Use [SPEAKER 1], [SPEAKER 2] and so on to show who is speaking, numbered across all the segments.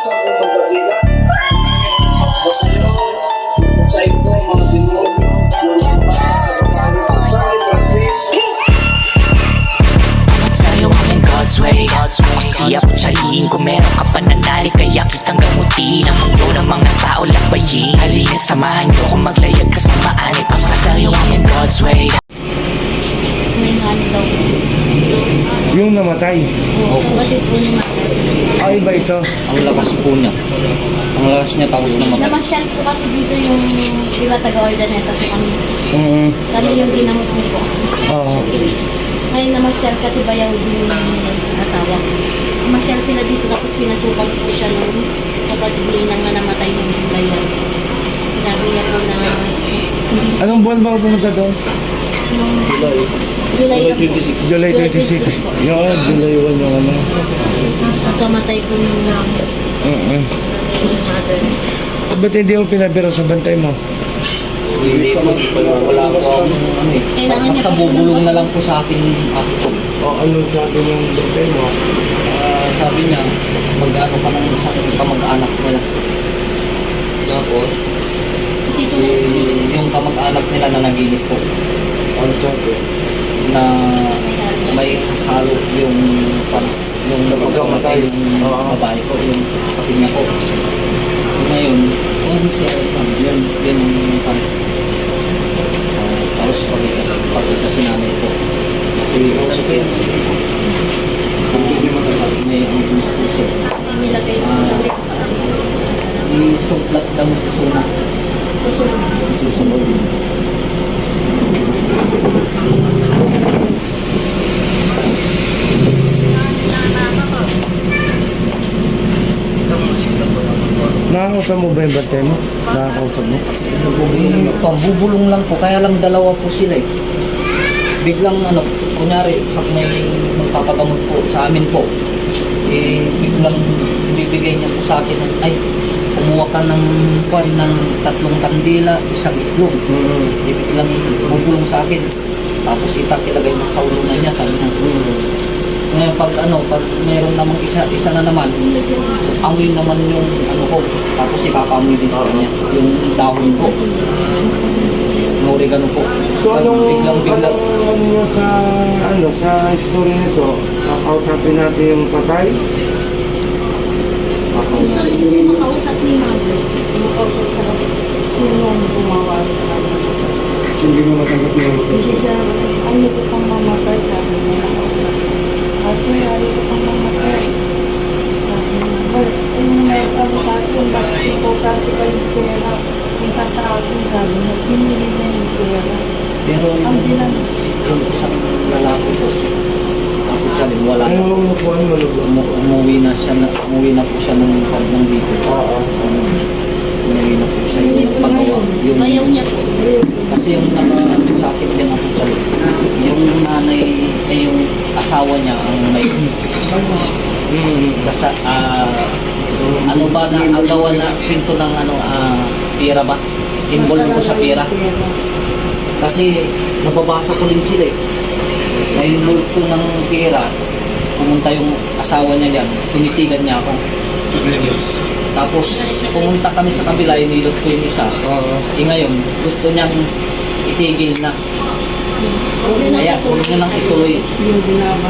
[SPEAKER 1] sa unang bandila. Basta nyo, sa ito, mga demonyo, yung mga kababayan, sa Francis,
[SPEAKER 2] Sa'yo I'm in God's way God's way Kasi ako tsaliin kung meron ka pananali Kaya kitang gamutin Ang mundo ng mga tao lakbayin Halina't samahan niyo kung maglayag kasamaan Ipang sa'yo in God's way.
[SPEAKER 3] Yung namatay.
[SPEAKER 4] Kapatid po ni Mama.
[SPEAKER 3] Ay ba ito?
[SPEAKER 5] Ang lakas po niya. Ang lakas niya tapos namatay.
[SPEAKER 4] Namasyal po kasi dito yung iba taga-ordaneta po kami.
[SPEAKER 3] Mm
[SPEAKER 4] Kami yung ginamot mo po.
[SPEAKER 3] Oo.
[SPEAKER 4] Ngayon namasyal kasi bayaw din yung asawa ko. Namasyal sila dito tapos pinasukan po siya nung kapatid ni Inang na namatay ng bayaw. Sinabi niya po na hindi
[SPEAKER 3] Anong buwan ba pumunta doon?
[SPEAKER 4] nung July.
[SPEAKER 3] July 26.
[SPEAKER 4] po.
[SPEAKER 3] Yung ano, July 1 yung ano.
[SPEAKER 4] Pagkamatay po ni
[SPEAKER 3] Mm
[SPEAKER 4] ni mother.
[SPEAKER 3] Ba't hindi mo pinabira sa bantay mo?
[SPEAKER 5] Hindi po. Wala po akong ano eh.
[SPEAKER 4] Kailangan niya
[SPEAKER 5] Basta
[SPEAKER 4] po-
[SPEAKER 5] bubulong na lang po sa akin ako.
[SPEAKER 3] O ano sabi ng bantay mo?
[SPEAKER 5] Ah, sabi niya, mag-ano ka ng sa kamag-anak nila. Tapos,
[SPEAKER 4] Dito na
[SPEAKER 5] eh,
[SPEAKER 4] si
[SPEAKER 5] yung kamag-anak nila na naginip po
[SPEAKER 3] Ano sabi?
[SPEAKER 5] na may halo yung pan yung
[SPEAKER 3] Pagkamatay.
[SPEAKER 5] yung
[SPEAKER 3] Oo.
[SPEAKER 5] babae ko, yung kapatid niya ko. Ngayon, ano siya, yun, yun yung pan. Ah, tapos pag pag kasi namin po. Kasi kasi po yan. Ah, may ang puso.
[SPEAKER 4] nilagay ko sa likod.
[SPEAKER 5] Yung sumplat ng suna.
[SPEAKER 4] Susunod.
[SPEAKER 5] Susunod.
[SPEAKER 3] Nakakausap mo ba yung bantay mo? Nakakausap mo?
[SPEAKER 5] Eh, pambubulong lang po, kaya lang dalawa po sila eh. Biglang ano, kunyari, pag may magpapagamot po sa amin po, eh, biglang bibigay niya po sa akin ng, ay, kumuha ka ng kwan ng tatlong kandila, isang itlog.
[SPEAKER 3] Mm
[SPEAKER 5] Eh, biglang bubulong sa akin. Tapos itakilagay mo sa ulo na niya, sabi niya. Ngayon pag ano, pag meron namang isa, isa na naman, amoy naman yung ano ko, tapos ipapamoy din sa kanya, yung dahon ko. Ng oregano po.
[SPEAKER 3] So anong,
[SPEAKER 5] biglang biglang
[SPEAKER 3] anong ano nyo sa, ano, sa story nito? Kakausapin natin yung patay?
[SPEAKER 4] Gusto rin niya makausap ni mother. Sino ang gumawa sa kanya?
[SPEAKER 3] Hindi mo matanggap yung
[SPEAKER 4] Hindi siya, ano ko pang mamatay, sabi niya. Ano ko pang mamatay. Well, kung may kami sa akin, bakit ko kasi kayo pera? Isa sa akin, sabi niya, pinili niya yung pera.
[SPEAKER 5] pero
[SPEAKER 4] Ang bilang,
[SPEAKER 5] yung isang lalaki po, tapos sabi wala
[SPEAKER 3] Ano
[SPEAKER 5] na.
[SPEAKER 3] mo po ano?
[SPEAKER 5] Umu, umuwi na siya na, umuwi na po siya ng ng dito.
[SPEAKER 3] Oo.
[SPEAKER 5] Umuwi na po siya yung pagawa. Yung,
[SPEAKER 4] bayaw niya po.
[SPEAKER 5] Kasi yung naka sa akin din ako sa yung nanay ay yung asawa niya ang may kasa ah, ano ba na agawan na pinto ng ano ah, pira ba? Involved ko sa pira. Kasi nababasa ko din sila eh. Na involved ko ng pira. Pumunta yung asawa niya diyan, tinitigan niya ako. Tapos pumunta kami sa kabila, inilot ko yung isa.
[SPEAKER 3] Oo.
[SPEAKER 5] Eh ngayon, gusto niyang itigil na. Kaya huwag niyo nang ituloy.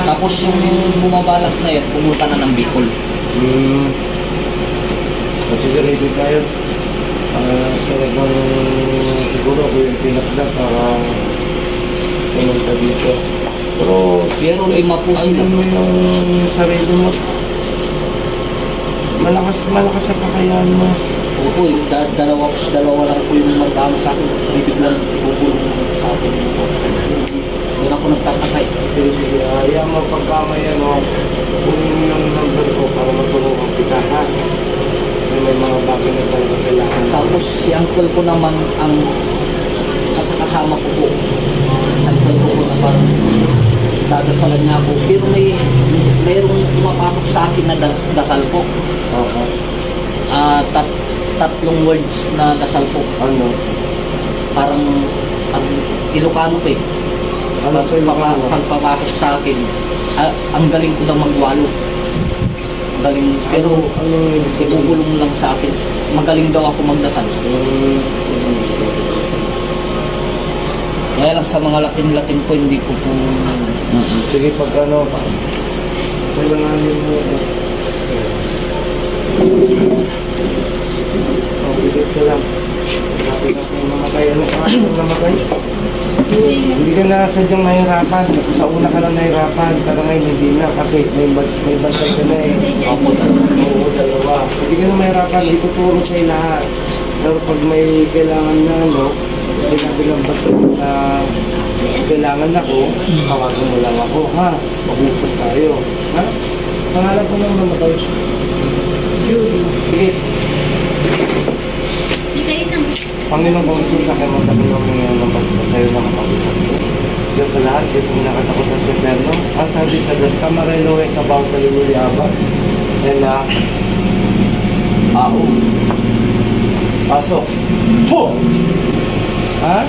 [SPEAKER 5] Tapos yung bumabalas na yun, pumunta na ng Bicol.
[SPEAKER 3] Mm. Kasi ganito tayo. Ah, talagang siguro ako yung pinakda para pumunta dito. Pero
[SPEAKER 5] Pero lima po
[SPEAKER 3] ano
[SPEAKER 5] sila.
[SPEAKER 3] mo yung sarili mo? Malakas, malakas sa kakayahan mo.
[SPEAKER 5] Yung da- dalawa, dalawa lang po yung magkano sa akin. Bibiglang bubulong sa akin. Doon ako nagtatakay.
[SPEAKER 3] Sige, sige. Ayaw mo pagka may ano, kunin mo yung number ko para matulungan kita ha. Kasi may mga bagay na tayo na kailangan.
[SPEAKER 5] Tapos si uncle ko naman ang kasakasama ko po. Si uncle ko po na parang dadasalan niya ako. Pero may mayroong pumapasok sa akin na das, dasal ko.
[SPEAKER 3] Oo.
[SPEAKER 5] Ah, tat, tatlong words na dasal ko.
[SPEAKER 3] Ano?
[SPEAKER 5] Parang ang Ilocano ko eh.
[SPEAKER 3] Ano sa Ilocano?
[SPEAKER 5] Pagpapasok sa akin, ah, ang galing ko daw magwalo. Galing, pero
[SPEAKER 3] Ano yung ibig sabihin?
[SPEAKER 5] ibubulong lang sa akin. Magaling daw ako magdasal.
[SPEAKER 3] Mm,
[SPEAKER 5] Kaya lang sa mga Latin-Latin po, hindi ko po...
[SPEAKER 3] Sige, pag ano, kailanganin mo ako. Oh, bigit ka lang. Sabi ka kung namatay. Ano ka? Ano namatay? Hindi ka na sadyang nahirapan. Kasi sa una ka lang nahirapan. Pero ngayon hindi na. Kasi may, may bantay ka na eh.
[SPEAKER 5] Ako.
[SPEAKER 3] Oo, dalawa. Hindi ka na mahirapan. Ituturo sa'yo lahat. Pero pag may kailangan na ano, sinabi ng bato na kailangan ako, tawagan mo lang ako, ha? Mag-usap tayo. Ha? Pangalan ko lang namatay.
[SPEAKER 4] Judy.
[SPEAKER 3] Sige. Panginoon Isus, sa akin tabi ng mga ng basta sa'yo na makapusap ko. Diyos sa lahat, Diyos ang nakatakot ng Eterno. Ang sabi sa Diyos, Kamarelo es about Kaliluli Aba. And na, Aho. Pasok. Po! Ha?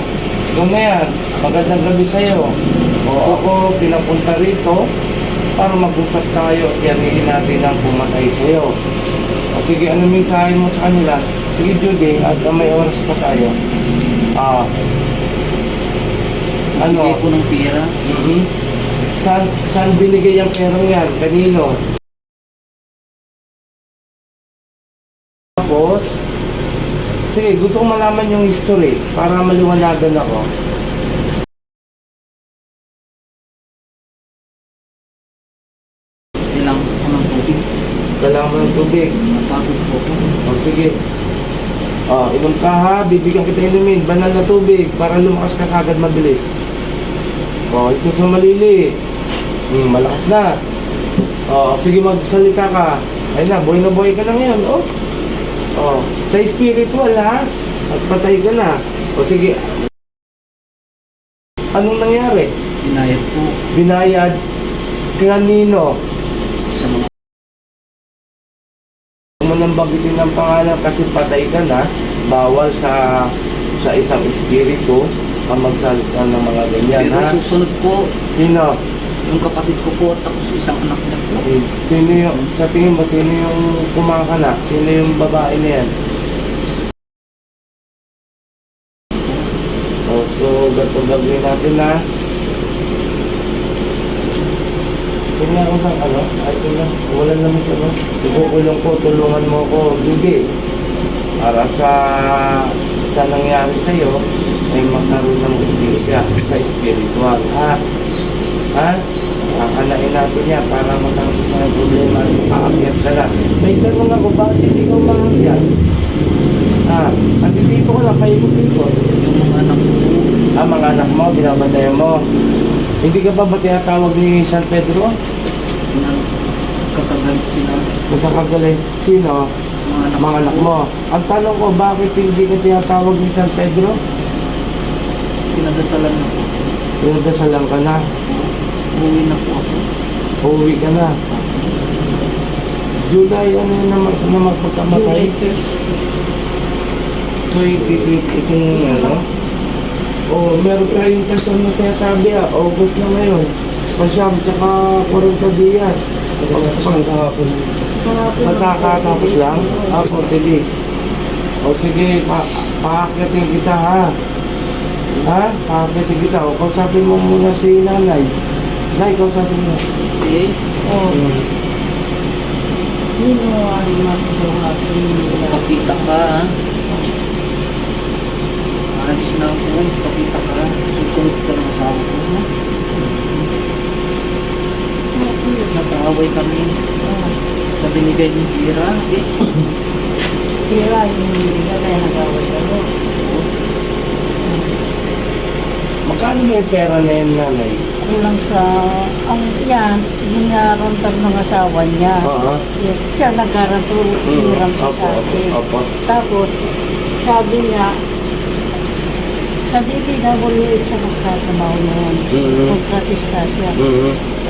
[SPEAKER 3] Doon na yan. Magandang gabi sa'yo. O ako, pinapunta rito para mag-usap tayo at yariin natin ang pumatay sa'yo. O sige, ano mensahe mo sa kanila? Sige, Judy, at uh, may oras pa tayo. Ah. ano?
[SPEAKER 5] Bigay ko ng pera.
[SPEAKER 3] Mhm. Saan, saan binigay ang perang yan? Kanino? Tapos, sige, gusto kong malaman yung history para maliwanagan ako.
[SPEAKER 5] Kailangan ko ng tubig.
[SPEAKER 3] Kailangan mo ng tubig.
[SPEAKER 5] Napagod po ako.
[SPEAKER 3] O sige. O, inom ka ha, bibigyan kita inumin. Banal na tubig para lumakas ka kagad mabilis. O, isa sa malili. Hmm, malakas na. O, sige magsalita ka. Ayun na, boy na boy ka na ngayon. O, o sa spiritual ha. At patay ka na. O sige. Anong nangyari?
[SPEAKER 5] Inayat po
[SPEAKER 3] Binayad kanino? Mo nang bagitin ng pangalan kasi patay ka na, bawal sa sa isang espiritu ang magsalita ng mga ganyan,
[SPEAKER 5] Pero
[SPEAKER 3] ha?
[SPEAKER 5] susunod po,
[SPEAKER 3] Sino?
[SPEAKER 5] yung kapatid ko po, tapos isang anak niya po.
[SPEAKER 3] Sino yung, sa tingin mo, sino yung kumakanak? Sino yung babae na yan? O, so, gato gagawin natin, ha? Tingnan ko ng ano, ay tingnan, wala naman siya, no? Ikukulong ko, tulungan mo ko, Judy. Para sa sa nangyari sa'yo, ay magkaroon ng justisya sa spiritual, ha? Ha? Kakalain natin yan para magkaroon sa problema at paakyat ka na. May tanong ako, bakit hindi ka umaakyat? Ah, andito ko lang, paikot-ikot.
[SPEAKER 5] Yung mga anak ko,
[SPEAKER 3] Ah, mga anak mo, binabantayan mo. Hindi ka ba ba tinatawag ni San Pedro?
[SPEAKER 5] Na kakagalit sila.
[SPEAKER 3] Magkakagaling. Sino?
[SPEAKER 5] Mga anak
[SPEAKER 3] Mga anak mo. Ang tanong ko, bakit hindi ka tinatawag ni San Pedro?
[SPEAKER 5] pinadasalan na po.
[SPEAKER 3] Pinagdasalan ka na.
[SPEAKER 5] Uwi na po ako.
[SPEAKER 3] Uuwi ka na. July, ano yun na, na magpagkamatay? 28 itong ano? O, meron tayong kasal na sinasabi ah. August na ngayon. Pasyam, tsaka 40 dias. Pag kahapon. Magkakatapos lang? Ah, 40 days. O sige, pa paakyatin kita ha. Ha? Paakyatin kita. O, kausapin mo muna si nanay. Nay, kausapin mo.
[SPEAKER 5] Eh,
[SPEAKER 4] Oh, Nino ang nila.
[SPEAKER 5] pakita ka ha. Alis na ako, pakita ka. Susunod ka ng asawa ko. Ha? Nag-aaway kami sa binigay ni Pira. Eh,
[SPEAKER 4] Kira yung nila kaya nagawal ako.
[SPEAKER 3] Magkano yung pera na yun, nanay?
[SPEAKER 4] Kulang sa, ang yan, ginarantar ng asawa niya.
[SPEAKER 3] Oo.
[SPEAKER 4] Siya nagkarantar, hiram sa
[SPEAKER 3] Opo,
[SPEAKER 4] akin.
[SPEAKER 3] opo.
[SPEAKER 4] Tapos, sabi niya, sa DPWH siya magtatrabaho noon.
[SPEAKER 3] Mhm.
[SPEAKER 4] Magkatista siya.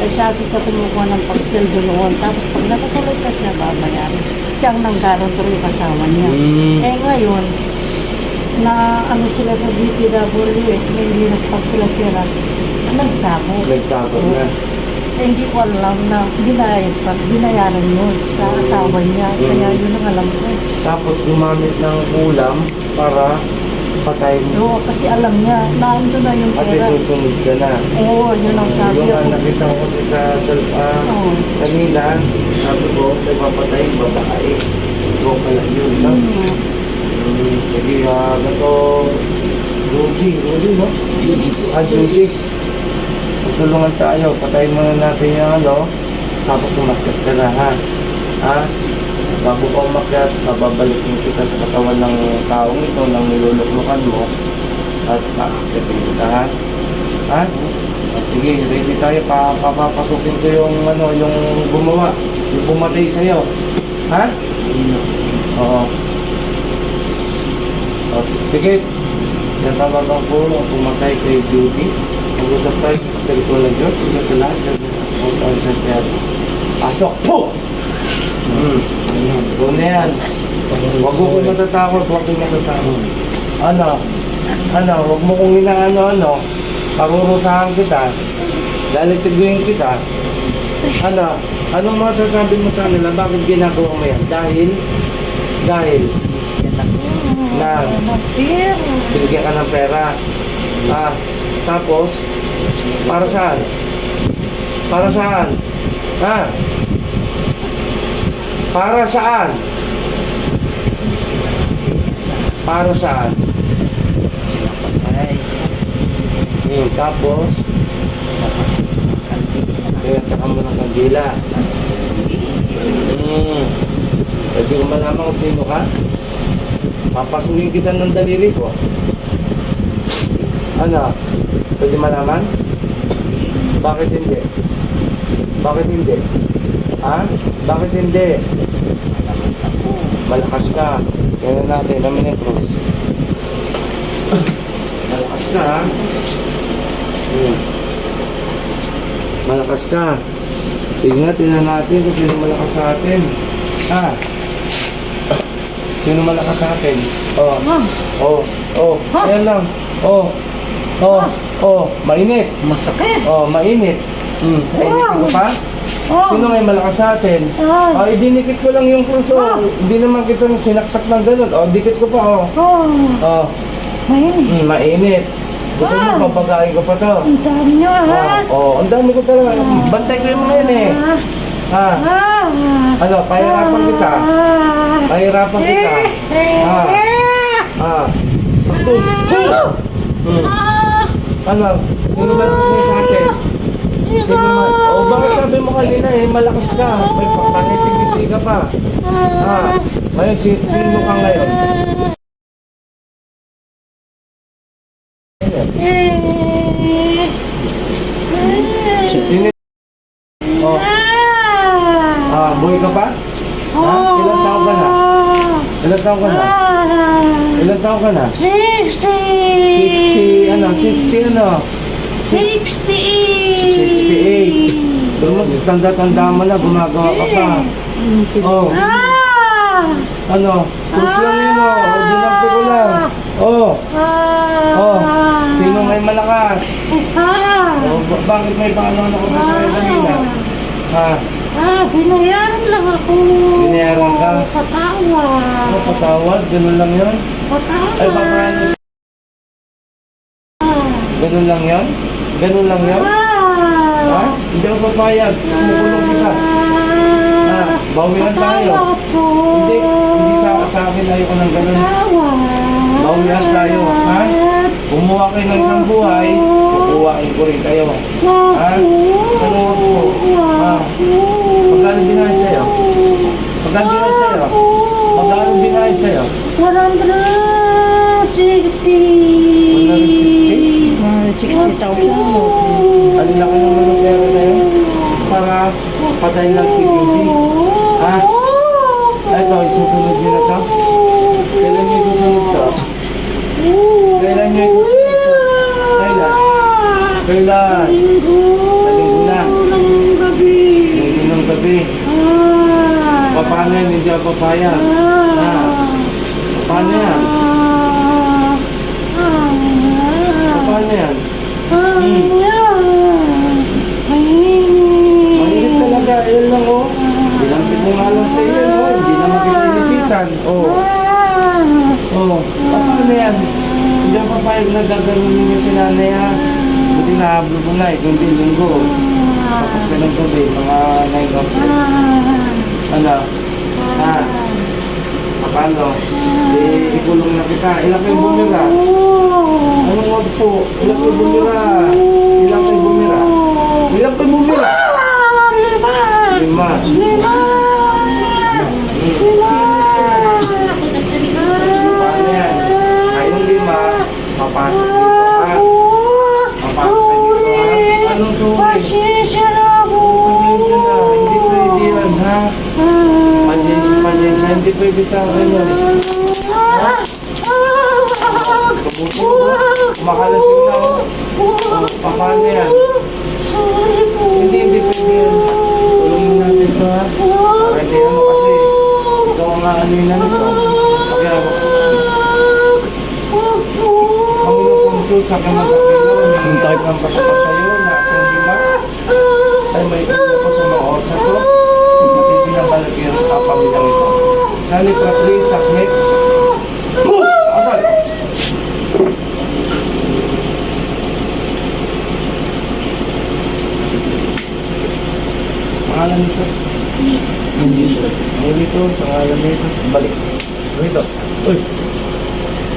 [SPEAKER 3] Mhm.
[SPEAKER 4] Eh, sabi sa kumukuha ng pagsildo noon. Tapos pag nakatuloy ka siya, babayaran. Siya ang nanggarantor yung kasama niya.
[SPEAKER 3] Mm.
[SPEAKER 4] Eh ngayon, na ano sila sa DPWH, may linas pag sila sila, nagtako.
[SPEAKER 3] Nagtapos na.
[SPEAKER 4] Eh, hindi ko alam na binayad pa, binayaran yun sa asawa niya. Kaya yun ang alam ko.
[SPEAKER 3] Tapos gumamit ng ulam para patayin mo.
[SPEAKER 4] Oo, kasi alam niya, naando na yung
[SPEAKER 3] At
[SPEAKER 4] pera.
[SPEAKER 3] susunod ka na.
[SPEAKER 4] Oo, yun ang sabi
[SPEAKER 3] Yung
[SPEAKER 4] ko.
[SPEAKER 3] nga nakita ko kasi sa, sa ah,
[SPEAKER 4] Oo.
[SPEAKER 3] kanina, sabi ko, nagpapatay, babae. Ikaw pala yun, no?
[SPEAKER 4] Hmm.
[SPEAKER 3] Hmm, Sige, ah, gato, Rudy, Rudy, no? Ah, Judy. Tulungan tayo, patayin muna natin yung ano, tapos umakyat ka na, ha? Ha? Bago ka umakyat, mababalikin kita sa katawan ng taong ito, ng niluluklukan mo, at paakyatin kita, ha? Ha? At sige, ready tayo, pa papapasukin ko yung ano, yung gumawa, yung bumatay sa'yo. Ha? Oo. O, sige. Yan talagang po ang pumatay kay Judy. Mag-usap tayo sa spiritual na Diyos. Ito sa lahat. Gagawin sa spiritual sa Tiago. Pasok po! Hmm. Doon na yan. Huwag mo kong matatakot. Huwag kong matatakot. Ano? Ano? Huwag mo kong inaano-ano. Parurusahan kita. Lalitiguin kita. Ano? Anong masasabi mo sa nila? Bakit ginagawa mo yan? Dahil? Dahil? Na? Binigyan ka ng pera. Ah, tapos, para saan? Para saan? Ha? Para saan? Para saan? Hmm, tapos, kaya taka mo ng kandila. Hmm. Pwede ko malaman kung sino ka? Papasukin kita ng daliri ko. Ano? Pwede malaman? Bakit hindi? Bakit hindi? Ha? Bakit hindi? Malakas ka. Kaya natin, namin yung cross. Malakas ka, ha? Hmm. Malakas ka. Sige nga, tingnan natin kung sino malakas sa atin. Ha? Sino malakas sa atin? Oh. Oh, oh,
[SPEAKER 4] Ha?
[SPEAKER 3] ayan lang. Oh, oh, oh, mainit.
[SPEAKER 5] Masakit.
[SPEAKER 3] Oh, mainit. Hmm, mainit ko pa?
[SPEAKER 4] Oh,
[SPEAKER 3] Sino may malakas sa atin?
[SPEAKER 4] Ah.
[SPEAKER 3] Oh, idinikit ko lang yung puso. Hindi naman kita sinaksak ng ganun. Oh, dikit ko pa, oh.
[SPEAKER 4] oh,
[SPEAKER 3] Oh,
[SPEAKER 4] ayun.
[SPEAKER 3] hmm, mainit. Gusto
[SPEAKER 4] Ah.
[SPEAKER 3] mo, papagain ko pa to.
[SPEAKER 4] Ang dami niyo, ha?
[SPEAKER 3] Oh, oh, ang dami ko talaga. Bantay ko yung mga yun eh. Ha?
[SPEAKER 4] Ah,
[SPEAKER 3] Ano, pahirapan kita.
[SPEAKER 4] ah,
[SPEAKER 3] Pahirapan kita.
[SPEAKER 4] eh,
[SPEAKER 3] Ah.
[SPEAKER 4] eh,
[SPEAKER 3] Ha? Hmm.
[SPEAKER 4] ah,
[SPEAKER 3] Ano? Sino ba kasi sa atin? Sino man? O bakit sabi mo kanina eh, malakas ka. May panitigiti ka pa. Ha? Ngayon, si, sino ka ngayon? Sino? Oh,
[SPEAKER 4] ah,
[SPEAKER 3] ah, buhay ka pa? Ha? Ilang taon ka na? Ilang taon ka na?
[SPEAKER 4] ah,
[SPEAKER 3] Ilang taon ka na?
[SPEAKER 4] Sixty.
[SPEAKER 3] 60, ano? 60 ano?
[SPEAKER 4] Sixty.
[SPEAKER 3] 68. Pero tanda-tanda mo na, gumagawa ka pa. Oh,
[SPEAKER 4] Ah!
[SPEAKER 3] ano? Kursi lang yun oh. O, dinampo ko lang. Oh,
[SPEAKER 4] Ah!
[SPEAKER 3] oh. Sino may malakas?
[SPEAKER 4] Ah!
[SPEAKER 3] Oh, ba- bakit may paano ako sa sa'yo kanina? Ha?
[SPEAKER 4] Ah, binayaran lang ako.
[SPEAKER 3] Binayaran ka?
[SPEAKER 4] Patawad.
[SPEAKER 3] Ano, patawad? Ganun lang yun?
[SPEAKER 4] Patawad.
[SPEAKER 3] Ay, papaano? Ganun lang yun? Ganun lang yun? Ha? Hindi ako papayag. Kumukulong kita. Ha? Bawian tayo. Hindi, hindi sa, sa akin ayoko ng ganun. Bawian tayo, ha? Kumuha kayo ng isang buhay, kukuhain ko rin kayo. Ha? Po? Ha? Magkano binayad sa'yo? Magkano binayad sa'yo? Magkano binayad sa'yo?
[SPEAKER 4] 160.
[SPEAKER 3] 160?
[SPEAKER 4] 160,000.
[SPEAKER 3] Ano laki naman ng pera na yun? Para patay lang si Judy. Ha? Ito, isusunod nyo na to? Kailan nyo isusunod to? Kailan nyo isusunod to? Kailan? Kailan? Sa linggo na. Linggo ng gabi. Pa- Paano yan? Hindi ako papayag. Ha? Paano yan? Paano yan?
[SPEAKER 4] Ah,
[SPEAKER 3] yan. Oh. Oh. Paano yan? Hindi ako papayag na gaganunin niya si nanay ha. Buti na hablo mo na eh. Kundi linggo. Tapos ka ng gabi. Mga 9 of Ano? Ha? Paano? Eh, ikulong na kita. Ilan kayo bumira? Anong wag po? Ilan kayo bumira? Ilan kayo bumira? Ilan kayo bumira? Lima. Paano yan? Kayong lima, papasok dito ha? Papasok ka dito ha? Anong sorry? Pasensya na, hindi pwede yan ha? Pasensya, pasensya, hindi pwede sa akin yan. Kabuti mo ba? Kumakalasing na pa- paano yan? Hindi, hindi pwede yan. Ha? Para hindi ano kasi, ikaw ang ano yun ano ito. Kaya, Panginoon kong Jesus, sa aking magkakilaw, yung type ng pasapa sa iyo na ating lima, ay may ito po sa mga oras na ito, at ibinabalik yun sa kapamilyang ito. Sani Pratri, Sakmet, Abal! Pangalan nito? Nandito. Nandito, sa Jesus, balik. Dito. Uy!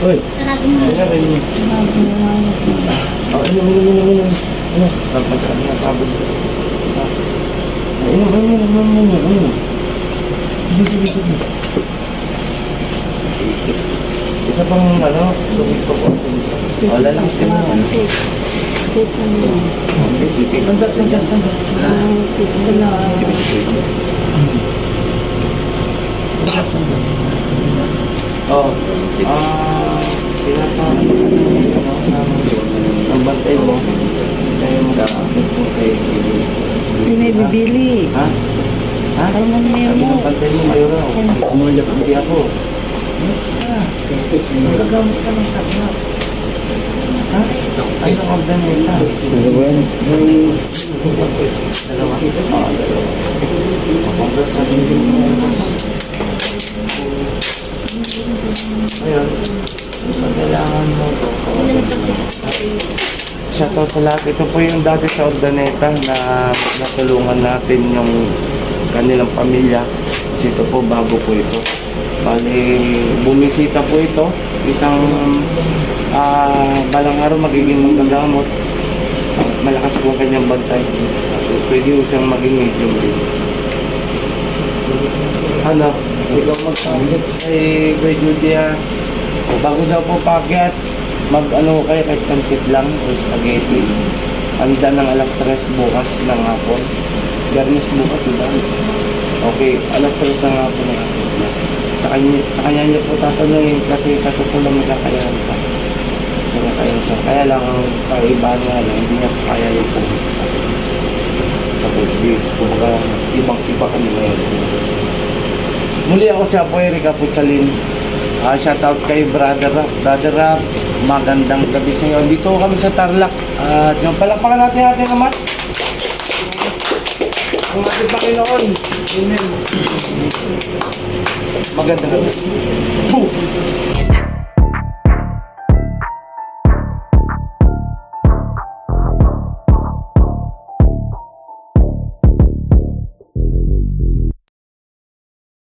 [SPEAKER 3] Uy! Ayan, rin. Oh, inom, inom, inom, inom. Ano? Tapos ano na sabon. Inom, inom, inom, inom, inom, inom. Sige, sige, sige. Isa pang ano, tubig ko po. Oh, lalakas ka na. Sandal, sandal, sandal. Oh, ah, pinapano ano, ang bantay mo, kaya mo kakakit mo kay
[SPEAKER 4] Hindi may bibili.
[SPEAKER 3] Ha? Ha?
[SPEAKER 4] Ano
[SPEAKER 3] Sabi
[SPEAKER 4] yan mo?
[SPEAKER 3] ng bantay mo, mayo raw. Umulit hindi ako. Magagamit ka ng tabla. Ha? Ay, ang order nila. Dalawa? Oo, dalawa. Congrats sa hindi mo. Ayun. Kung kailangan mo to. Shoutout sa lahat. Ito po yung dati sa Ordaneta na natulungan natin yung kanilang pamilya. Kasi ito po bago po ito. Bali, bumisita po ito. Isang ah balang araw magiging manggagamot. Malakas po ang kanyang bantay. Kasi pwede po siyang maging medium. Ano? Ikaw magkamit kay Kuya Judy ah. Bago daw po pakyat, mag ano kayo kahit pansit lang o spaghetti. Handa ng alas 3 bukas ng hapon. Garnis bukas, di ba? Okay, alas 3 ng hapon ng hapon. Sa kanya, sa kanya niyo po tatanungin kasi sa totoo lang magkakayahan pa. Magkakayahan siya. Kaya lang ang nga lang, hindi niya kaya yung pumunta ibang iba kami ngayon. Muli ako si Apo Erika Putsalin. Ah, shout out kay Brother Rap. Brother Rap, magandang gabi sa iyo. Dito kami sa Tarlac. At yung palakpakan natin natin naman. Ang ating Panginoon. Amen. Magandang gabi. Boom!